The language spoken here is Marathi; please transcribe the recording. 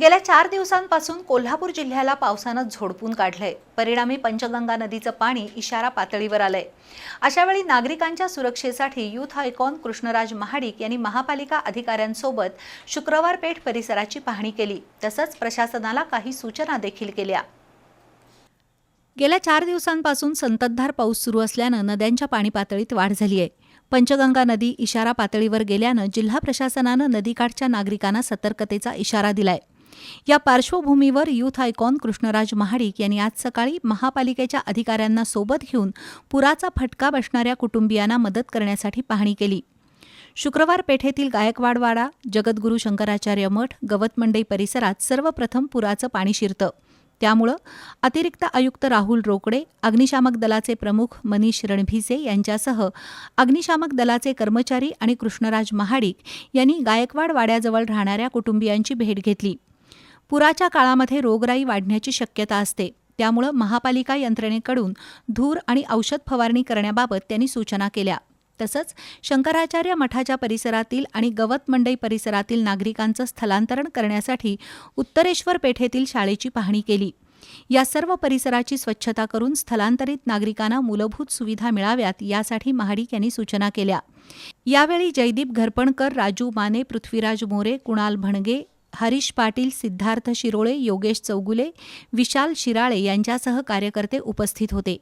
गेल्या चार दिवसांपासून कोल्हापूर जिल्ह्याला पावसानं झोडपून काढलंय. परिणामी पंचगंगा नदीचं पाणी इशारा पातळीवर आलंय. अशावेळी नागरिकांच्या सुरक्षेसाठी युथ आयकॉन कृष्णराज महाडिक यांनी महापालिका अधिकाऱ्यांसोबत शुक्रवार पेठ परिसराची पाहणी केली. तसंच प्रशासनाला काही सूचना देखील केल्या. गेल्या चार दिवसांपासून संततधार पाऊस सुरू असल्यानं नद्यांच्या पाणी पातळीत वाढ झाली आहे. पंचगंगा नदी इशारा पातळीवर गेल्यानं जिल्हा प्रशासनानं नदीकाठच्या नागरिकांना सतर्कतेचा इशारा दिलाय. या पार्श्वभूमीवर युथ आयकॉन कृष्णराज महाडिक यांनी आज सकाळी महापालिकेच्या अधिकाऱ्यांना सोबत घेऊन पुराचा फटका बसणाऱ्या कुटुंबियांना मदत करण्यासाठी पाहणी केली. शुक्रवार पेठेतील गायकवाडवाडा जगद्गुरू शंकराचार्य मठ गवतमंडई परिसरात सर्वप्रथम पुराचं पाणी शिरतं. त्यामुळं अतिरिक्त आयुक्त राहुल रोकडे अग्निशामक दलाचे प्रमुख मनीष रणभिसे यांच्यासह अग्निशामक दलाचे कर्मचारी आणि कृष्णराज महाडिक यांनी गायकवाड वाड्याजवळ राहणाऱ्या कुटुंबियांची भेट घेतली. पुराच्या काळामध्ये रोगराई वाढण्याची शक्यता असते. त्यामुळं महापालिका यंत्रणेकडून धूर आणि औषध फवारणी करण्याबाबत त्यांनी सूचना केल्या. तसंच शंकराचार्य मठाच्या परिसरातील आणि गवत मंडई परिसरातील नागरिकांचं स्थलांतरण करण्यासाठी उत्तरेश्वर पेठेतील शाळेची पाहणी केली. या सर्व परिसराची स्वच्छता करून स्थलांतरित नागरिकांना मूलभूत सुविधा मिळाव्यात यासाठी महाडिक यांनी सूचना केल्या. यावेळी जयदीप घरपणकर राजू माने पृथ्वीराज मोरे कुणाल भणगे हरीश पाटील सिद्धार्थ शिरोळे योगेश चौगुले विशाल शिराळे यांच्यासह कार्यकर्ते उपस्थित होते.